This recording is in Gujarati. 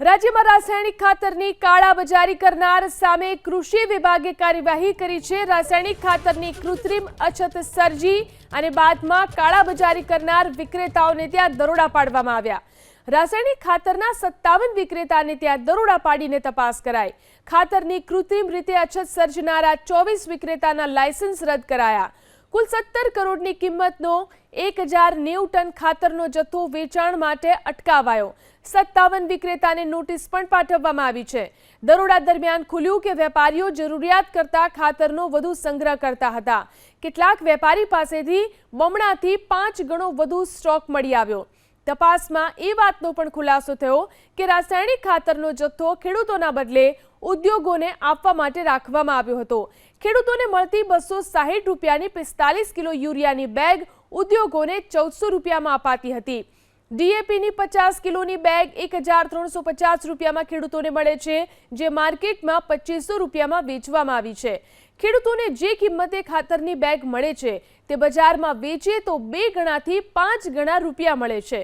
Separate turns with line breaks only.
રાજ્યમાં રાસાયણિક ખાતરની કાળાબજારી કરનાર સામે કૃષિ વિભાગે કાર્યવાહી કરી છે. રાસાયણિક ખાતરની કૃત્રિમ અછત સર્જી અને બાદમાં કાળાબજારી કરનાર વિક્રેતાઓને ત્યાં દરોડા પાડવામાં આવ્યા. રાસાયણિક ખાતરના સત્તાવન વિક્રેતાને ત્યાં દરોડા પાડીને તપાસ કરાઈ. ખાતરની કૃત્રિમ રીતે અછત સર્જનારા ચોવીસ વિક્રેતાના લાયસન્સ રદ કરાયા. કુલ સત્તર કરોડની કિંમતનો એક હજાર નેવું ટન ખાતરનો જથ્થો વેચાણ માટે અટકાવાયો. સત્તાવન વિક્રેતાને નોટિસ પણ પાઠવવામાં આવી છે. દરોડા દરમિયાન ખુલ્યું કે વેપારીઓ જરૂરિયાત કરતા ખાતરનો વધુ સંગ્રહ કરતા હતા. કેટલાક વેપારી પાસેથી બમણાથી પાંચ ગણો વધુ સ્ટોક મળી આવ્યો. તપાસમાં એ વાતનો પણ ખુલાસો થયો કે રાસાયણિક ખાતરનો જથ્થો ખેડૂતોના બદલે ઉદ્યોગોને આપવા માટે રાખવામાં આવ્યો હતો. ખેડૂતોને મળતી બસો સાહીઠ રૂપિયાની પિસ્તાલીસ કિલો યુરિયાની બેગ ઉદ્યોગોને ચૌદસો રૂપિયામાં અપાતી હતી. ડીએપીની પચાસ કિલોની બેગ એક હજાર ત્રણસો પચાસ રૂપિયામાં ખેડૂતોને મળે છે, જે માર્કેટમાં પચીસો રૂપિયામાં વેચવામાં આવી છે. ખેડૂતોને જે કિંમતે ખાતરની બેગ મળે છે, તે બજારમાં વેચે તો બે ગણાથી પાંચ ગણા રૂપિયા મળે છે.